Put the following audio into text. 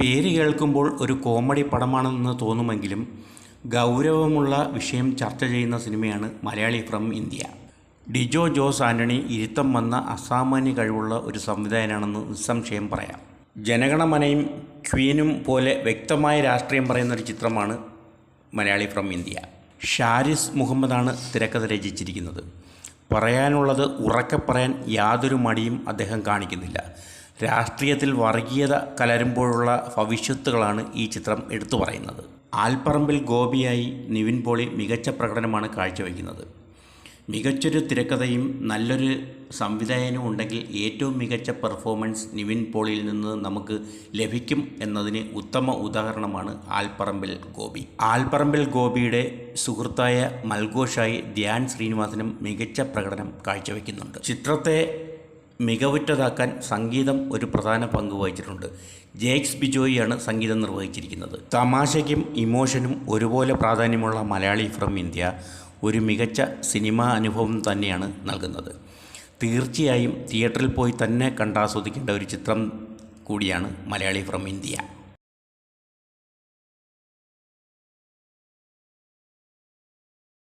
പേര് കേൾക്കുമ്പോൾ ഒരു കോമഡി പടമാണെന്ന് തോന്നുമെങ്കിലും ഗൗരവമുള്ള വിഷയം ചർച്ച ചെയ്യുന്ന സിനിമയാണ് മലയാളി ഫ്രം ഇന്ത്യ. ഡിജോ ജോസ് ആന്റണി ഇരുത്തം വന്ന അസാമാന്യ കഴിവുള്ള ഒരു സംവിധായകനാണെന്ന് നിസ്സംശയം പറയാം. ജനഗണമനയും ക്വീനും പോലെ വ്യക്തമായ രാഷ്ട്രീയം പറയുന്ന ഒരു ചിത്രമാണ് മലയാളി ഫ്രം ഇന്ത്യ. ഷാരിസ് മുഹമ്മദാണ് തിരക്കഥ രചിച്ചിരിക്കുന്നത്. പറയാനുള്ളത് ഉറക്കെ പറയാൻ യാതൊരു മടിയും അദ്ദേഹം കാണിക്കുന്നില്ല. രാഷ്ട്രീയത്തിൽ വർഗീയത കലരുമ്പോഴുള്ള ഭവിഷ്യത്തുകളാണ് ഈ ചിത്രം എടുത്തു പറയുന്നത്. ആൽപ്പറമ്പിൽ ഗോപിയായി നിവിൻ പോളി മികച്ച പ്രകടനമാണ് കാഴ്ചവെക്കുന്നത്. മികച്ചൊരു തിരക്കഥയും നല്ലൊരു സംവിധായകനും ഉണ്ടെങ്കിൽ ഏറ്റവും മികച്ച പെർഫോമൻസ് നിവിൻ പോളിയിൽ നിന്ന് നമുക്ക് ലഭിക്കും എന്നതിന് ഉത്തമ ഉദാഹരണമാണ് ആൽപ്പറമ്പിൽ ഗോപി. ആൽപ്പറമ്പിൽ ഗോപിയുടെ സുഹൃത്തായ മൽഘോഷായി ധ്യാൻ ശ്രീനിവാസനും മികച്ച പ്രകടനം കാഴ്ചവെക്കുന്നുണ്ട്. ചിത്രത്തെ മികവുറ്റതാക്കാൻ സംഗീതം ഒരു പ്രധാന പങ്ക് വഹിച്ചിട്ടുണ്ട്. ജേക്സ് ബിജോയിയാണ് സംഗീതം നിർവഹിച്ചിരിക്കുന്നത്. തമാശയ്ക്കും ഇമോഷനും ഒരുപോലെ പ്രാധാന്യമുള്ള മലയാളി ഫ്രം ഇന്ത്യ ഒരു മികച്ച സിനിമാ അനുഭവം തന്നെയാണ് നൽകുന്നത്. തീർച്ചയായും തിയേറ്ററിൽ പോയി തന്നെ കണ്ടാസ്വദിക്കേണ്ട ഒരു ചിത്രം കൂടിയാണ് മലയാളി ഫ്രം ഇന്ത്യ.